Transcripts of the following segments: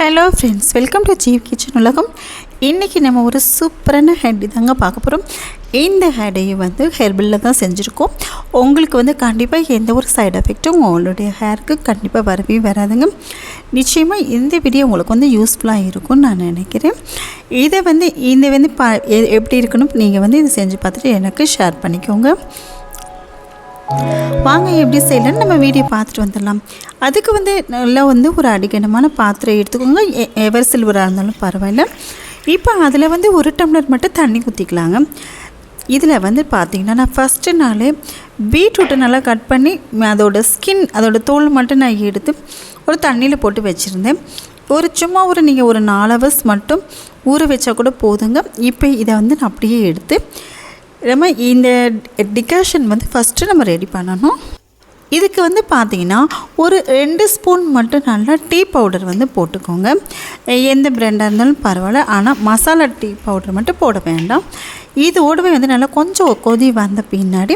Hello friends welcome to Jeev kitchen உலகம். இன்றைக்கி நம்ம ஒரு சூப்பரான ஹேட் தாங்க பார்க்க போகிறோம் இந்த ஹேடையும் வந்து ஹெர்பிளில் தான் செஞ்சுருக்கோம். உங்களுக்கு வந்து கண்டிப்பாக எந்த ஒரு சைடு எஃபெக்ட்டும் உங்களுடைய ஹேருக்கு கண்டிப்பாக வரவே வராதுங்க. நிச்சயமாக இந்த வீடியோ உங்களுக்கு வந்து யூஸ்ஃபுல்லாக இருக்கும்னு நான் நினைக்கிறேன். இதை வந்து இந்த வந்து பா எப்படி இருக்குன்னு நீங்கள் வந்து இதை செஞ்சு பார்த்துட்டு எனக்கு ஷேர் பண்ணிக்கோங்க. வாங்க எப்படி செய்யலாம்னு நம்ம வீடியோ பார்த்துட்டு வந்துடலாம். அதுக்கு வந்து நல்லா வந்து ஒரு அடிக்கடமான பாத்திரம் எடுத்துக்கோங்க. எ- எவர் சில்வராக இருந்தாலும் பரவாயில்ல. இப்போ அதில் வந்து ஒரு டம்ளர் மட்டும் தண்ணி ஊற்றிக்கலாங்க இதில் வந்து பார்த்திங்கன்னா நான் ஃபஸ்ட்டு நாள் பீட்ரூட்டை நல்லா கட் பண்ணி அதோட ஸ்கின் அதோட தோல் மட்டும் நான் எடுத்து ஒரு தண்ணியில் போட்டு வச்சுருந்தேன். ஒரு சும்மா ஒரு நீங்கள் ஒரு நாலு ஹவர்ஸ் மட்டும் ஊற வச்சா கூட போதுங்க. இப்போ இதை வந்து நான் அப்படியே எடுத்து நம்ம இந்த டிகாஷன் வந்து ஃபஸ்ட்டு நம்ம ரெடி பண்ணணும். இதுக்கு வந்து பார்த்தீங்கன்னா ஒரு ரெண்டு ஸ்பூன் மட்டும் நல்லா டீ பவுடர் வந்து போட்டுக்கோங்க. எந்த பிராண்டாக இருந்தாலும் பரவாயில்ல. ஆனால் மசாலா டீ பவுடர் மட்டும் போட வேண்டாம். இதோடவே வந்து நல்லா கொஞ்சம் கொதி வந்த பின்னாடி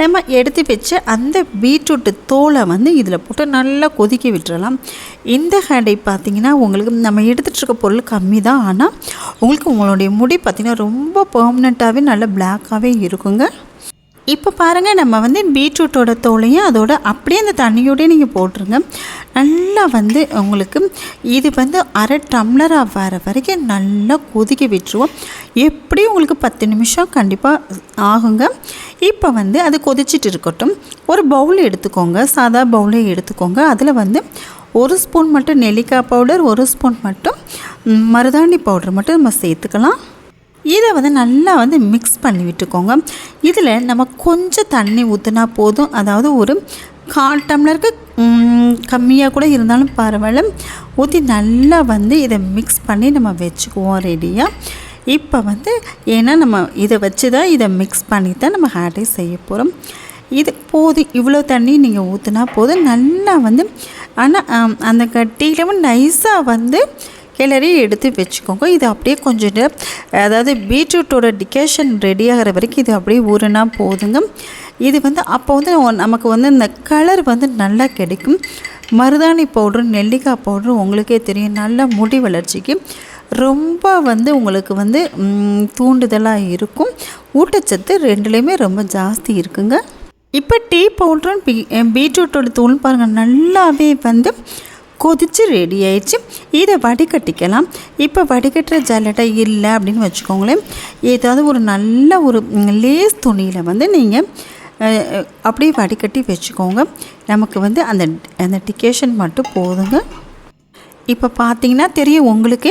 நம்ம எடுத்து வச்சு அந்த பீட்ரூட்டு தோலை வந்து இதில் போட்டு நல்லா கொதிக்க விட்டுறலாம். இந்த ஹேண்டை பார்த்தீங்கன்னா உங்களுக்கு நம்ம எடுத்துகிட்டு இருக்க பொருள் கம்மி தான். ஆனால் உங்களுக்கு உங்களுடைய முடி பார்த்திங்கன்னா ரொம்ப பெர்மனெண்ட்டாகவே நல்ல பிளாக்காகவே இருக்குங்க. இப்போ பாருங்கள் நம்ம வந்து பீட்ரூட்டோட தோலையும் அதோட அப்படியே அந்த தண்ணியோடய நீங்கள் போட்டுருங்க. நல்லா வந்து உங்களுக்கு இது வந்து அரை டம்ளராக வர வரைக்கும் நல்லா கொதிக்க விட்டுருவோம். எப்படியும் உங்களுக்கு பத்து நிமிஷம் கண்டிப்பாக ஆகுங்க. இப்போ வந்து அது கொதிச்சிட்டு இருக்கட்டும். ஒரு பவுல் எடுத்துக்கோங்க. சாதா பவுலே எடுத்துக்கோங்க. அதில் வந்து ஒரு ஸ்பூன் மட்டும் நெல்லிக்காய் பவுடர் ஒரு ஸ்பூன் மட்டும் மருதாணி பவுடர் மட்டும் நம்ம சேர்த்துக்கலாம். இதை வந்து நல்லா வந்து மிக்ஸ் பண்ணி விட்டுக்கோங்க. இதில் நம்ம கொஞ்சம் தண்ணி ஊற்றினா போதும். அதாவது ஒரு கால் டம்ளருக்கு கம்மியாக கூட இருந்தாலும் பரவாயில்ல. ஊற்றி நல்லா வந்து இதை மிக்ஸ் பண்ணி நம்ம வச்சுக்குவோம் ரெடியாக இப்போ வந்து ஏன்னா நம்ம இதை வச்சு தான் இதை மிக்ஸ் பண்ணி தான் நம்ம ஹேர்டே செய்ய போகிறோம் இது போதும். இவ்வளோ தண்ணி நீங்கள் ஊற்றினா போதும். நல்லா வந்து ஆனால் அந்த கட்டியிலும் நைஸாக வந்து கிளறி எடுத்து வச்சுக்கோங்க. இது அப்படியே கொஞ்சம் அதாவது பீட்ரூட்டோட டிகேஷன் ரெடி ஆகிற வரைக்கும் இது அப்படியே ஊறினா போதுங்க. இது வந்து அப்போ வந்து நமக்கு வந்து இந்த கலர் வந்து நல்லா கிடைக்கும். மருதாணி பவுட்ரு நெல்லிக்காய் பவுட்ரு உங்களுக்கே தெரியும். நல்ல முடி வளர்ச்சிக்கு ரொம்ப வந்து உங்களுக்கு வந்து தூண்டுதலாக இருக்கும். ஊட்டச்சத்து ரெண்டுலேயுமே ரொம்ப ஜாஸ்தி இருக்குங்க. இப்போ டீ பவுட்ரும் பீ பீட்ரூட்டோட தூள் பாருங்கள் நல்லாவே வந்து கொதித்து ரெடி ஆயிடுச்சு. இதை வடிகட்டிக்கலாம். இப்போ வடிகட்டுற ஜல்லட்டை இல்லை அப்படின்னு வச்சுக்கோங்களேன். ஏதாவது ஒரு நல்ல ஒரு லேஸ் துணியில் வந்து நீங்கள் அப்படியே வடிகட்டி வச்சுக்கோங்க. நமக்கு வந்து அந்த அந்த டிகேஷன் மட்டும் போதுங்க. இப்போ பார்த்தீங்கன்னா தெரியும் உங்களுக்கு.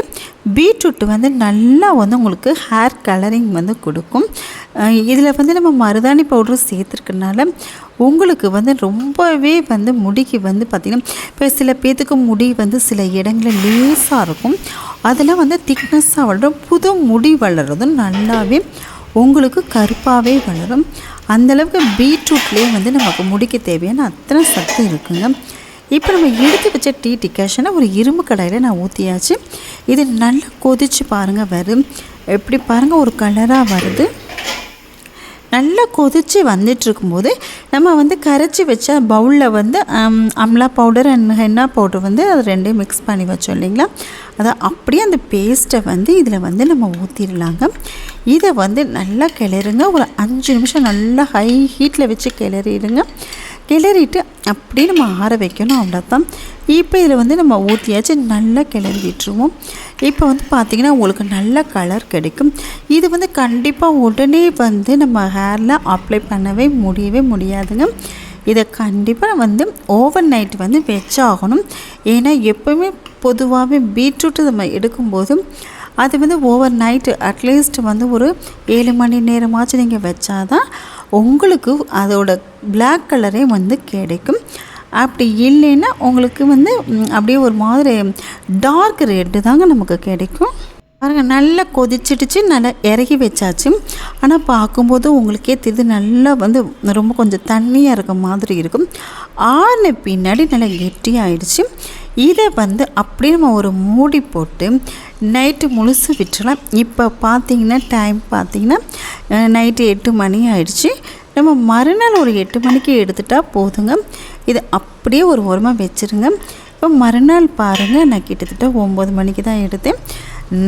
பீட்ரூட் வந்து நல்லா வந்து உங்களுக்கு ஹேர் கலரிங் வந்து கொடுக்கும். இதில் வந்து நம்ம மருதாணி பவுடரும் சேர்த்துருக்கனால உங்களுக்கு வந்து ரொம்பவே வந்து முடிக்கு வந்து பார்த்திங்கன்னா இப்போ சில பேர்த்துக்கு முடி வந்து சில இடங்களில் லேஸாக இருக்கும். அதில் வந்து திக்னஸ்ஸாக வளரும். புது முடி வளர்றதும் நல்லாவே உங்களுக்கு கருப்பாகவே வளரும். அந்தளவுக்கு பீட்ரூட்லேயே வந்து நமக்கு முடிக்க தேவையான அத்தனை சத்து இருக்குங்க. இப்போ நம்ம எடுத்து வச்ச டீ டிகாஷனை ஒரு இரும்பு கடாயில் நான் ஊற்றியாச்சு இது நல்லா கொதிச்சு பாருங்கள் வரும். எப்படி பாருங்கள் ஒரு கலராக வருது. நல்லா கொதித்து வந்துட்டு இருக்கும்போது நம்ம வந்து கரைச்சி வச்ச பவுலில் வந்து amla powder and henna powder வந்து அது ரெண்டையும் மிக்ஸ் பண்ணி வச்சோம் இல்லைங்களா? அதை அப்படியே அந்த பேஸ்ட்டை வந்து இதில் வந்து நம்ம ஊற்றிடலாங்க இதை வந்து நல்லா கிளறுங்க. ஒரு அஞ்சு நிமிஷம் நல்லா ஹை ஹீட்டில் வச்சு கிளறிடுங்க. கிளறிட்டு அப்படியே நம்ம ஆற வைக்கணும் அவ்வளோதான் இப்போ இதில் வந்து நம்ம ஊற்றியாச்சு நல்லா கிளறி விட்டுருவோம். இப்போ வந்து பார்த்திங்கன்னா உங்களுக்கு நல்ல கலர் கிடைக்கும். இது வந்து கண்டிப்பாக உடனே வந்து நம்ம ஹேரில் அப்ளை பண்ணவே முடியவே முடியாதுங்க. இதை கண்டிப்பாக வந்து ஓவர் நைட் வந்து வச்சாகணும். ஏன்னா எப்போவுமே பொதுவாகவே பீட்ரூட்டு நம்ம எடுக்கும்போது அது வந்து ஓவர் நைட்டு அட்லீஸ்ட் வந்து ஒரு ஏழு மணி நேரமாச்சும் நீங்கள் வச்சாதான் உங்களுக்கு அதோட பிளாக் கலரே வந்து கிடைக்கும். அப்படி இல்லைன்னா உங்களுக்கு வந்து அப்படியே ஒரு மாதிரி டார்க் ரெட்டு தாங்க நமக்கு கிடைக்கும். பாருங்கள் நல்லா கொதிச்சிடுச்சு நல்லா இறக்கி வச்சாச்சு. ஆனால் பார்க்கும்போது உங்களுக்கே தெரியுது நல்லா வந்து ரொம்ப கொஞ்சம் தண்ணியாக இருக்க மாதிரி இருக்கும். ஆன பின்னாடி நல்லா கெட்டியாகிடுச்சு இதை வந்து அப்படியே நம்ம ஒரு மூடி போட்டு நைட்டு முழுசு விட்டுறலாம். இப்போ பார்த்தீங்கன்னா டைம் பார்த்தீங்கன்னா நைட்டு எட்டு மணி ஆயிடுச்சு. நம்ம மறுநாள் ஒரு எட்டு மணிக்கு எடுத்துட்டால் போதுங்க. இது அப்படியே ஒரு ஓரமாக வச்சுருங்க. இப்போ மறுநாள் பாருங்கள் நான் கிட்டத்தட்ட ஒம்பது மணிக்கு தான் எடுத்தேன்.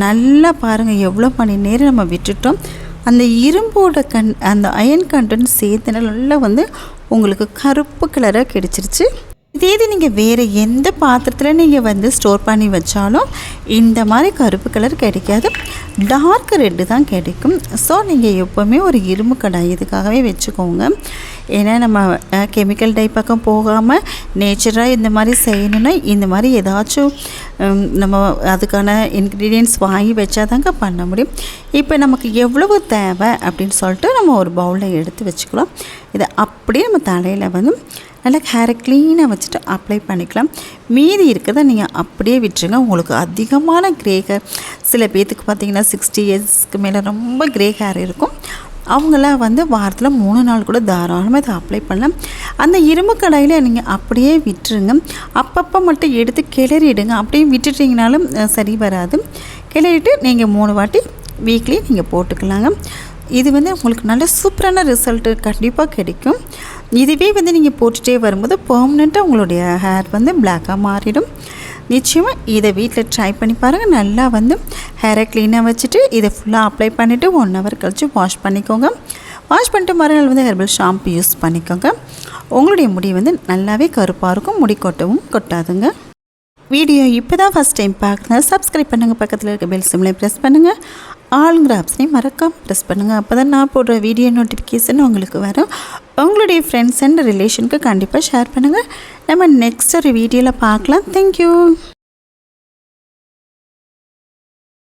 நல்லா பாருங்கள் எவ்வளோ மணி நேரம் நம்ம விட்டுட்டோம். அந்த இரும்போட கண் அந்த அயன் கண்டென்ட் சேர்த்துனால நல்லா வந்து உங்களுக்கு கருப்பு கலராக கிடச்சிருச்சு. இதே இது நீங்கள் வேறு எந்த பாத்திரத்தில் நீங்கள் வந்து ஸ்டோர் பண்ணி வச்சாலும் இந்த மாதிரி கருப்பு கலர் கிடைக்காது. டார்க் ரெட்டு தான் கிடைக்கும். ஸோ நீங்கள் எப்போவுமே ஒரு இரும்பு கடாய் இதுக்காகவே வச்சுக்கோங்க. ஏன்னா நம்ம கெமிக்கல் டை பக்கம் போகாமல் நேச்சராக இந்த மாதிரி செய்யணுன்னா இந்த மாதிரி ஏதாச்சும் நம்ம அதுக்கான இன்க்ரீடியன்ட்ஸ் வாங்கி வச்சா தாங்க பண்ண முடியும். இப்போ நமக்கு எவ்வளவு தேவை அப்படின்னு சொல்லிட்டு நம்ம ஒரு பவுலில் எடுத்து வச்சுக்கலாம். இதை அப்படியே நம்ம தலையில் வந்து நல்லா ஹேரை க்ளீனாக வச்சுட்டு அப்ளை பண்ணிக்கலாம். மீதி இருக்கிறத நீங்கள் அப்படியே விட்டுருங்க. உங்களுக்கு அதிகமான க்ரே ஹேர் சில பேர்த்துக்கு பார்த்தீங்கன்னா சிக்ஸ்டி இயர்ஸ்க்கு மேலே ரொம்ப க்ரே ஹேர் இருக்கும். அவங்களாம் வந்து வாரத்தில் மூணு நாள் கூட தாராளமாக இதை அப்ளை பண்ணலாம். அந்த இரும்பு கடாயில் நீங்கள் அப்படியே விட்டுருங்க. அப்பப்போ மட்டும் எடுத்து கிளறிடுங்க. அப்படியே விட்டுட்டிங்கனாலும் சரி வராது. கிளறிட்டு நீங்கள் மூணு வாட்டி வீக்லி நீங்கள் போட்டுக்கலாங்க. இது வந்து உங்களுக்கு நல்ல சூப்பரான ரிசல்ட்டு கண்டிப்பாக கிடைக்கும். இதுவே வந்து நீங்கள் போட்டுகிட்டே வரும்போது பர்மனெண்ட்டாக உங்களுடைய ஹேர் வந்து பிளாக்காக மாறிடும். நிச்சயமாக இதை வீட்டில் ட்ரை பண்ணி பாருங்கள் நல்லா வந்து ஹேரை க்ளீனாக வச்சுட்டு இதை ஃபுல்லாக அப்ளை பண்ணிவிட்டு ஒன் ஹவர் கழித்து வாஷ் பண்ணிக்கோங்க. வாஷ் பண்ணிட்டு மறுநாள் வந்து ஹெர்பல் ஷாம்பு யூஸ் பண்ணிக்கோங்க. உங்களுடைய முடி வந்து நல்லாவே கருப்பாக இருக்கும். முடி கொட்டவும் கொட்டாதுங்க. வீடியோ இப்போ தான் ஃபஸ்ட் டைம் பார்க்குறது சப்ஸ்கிரைப் பண்ணுங்கள் பக்கத்தில் இருக்க பெல் சிம்லையும் ப்ரெஸ் பண்ணுங்கள் ஆளுங்கிற ஆப்ஷனையும் மறக்காமல் ப்ரெஸ் பண்ணுங்கள் அப்போ தான் நான் போடுற வீடியோ நோட்டிஃபிகேஷன் உங்களுக்கு வரும். உங்களுடைய ஃப்ரெண்ட்ஸ் அண்ட் ரிலேஷனுக்கு கண்டிப்பாக ஷேர் பண்ணுங்கள் நம்ம நெக்ஸ்ட் ஒரு வீடியோவில் பார்க்கலாம். தேங்க்யூ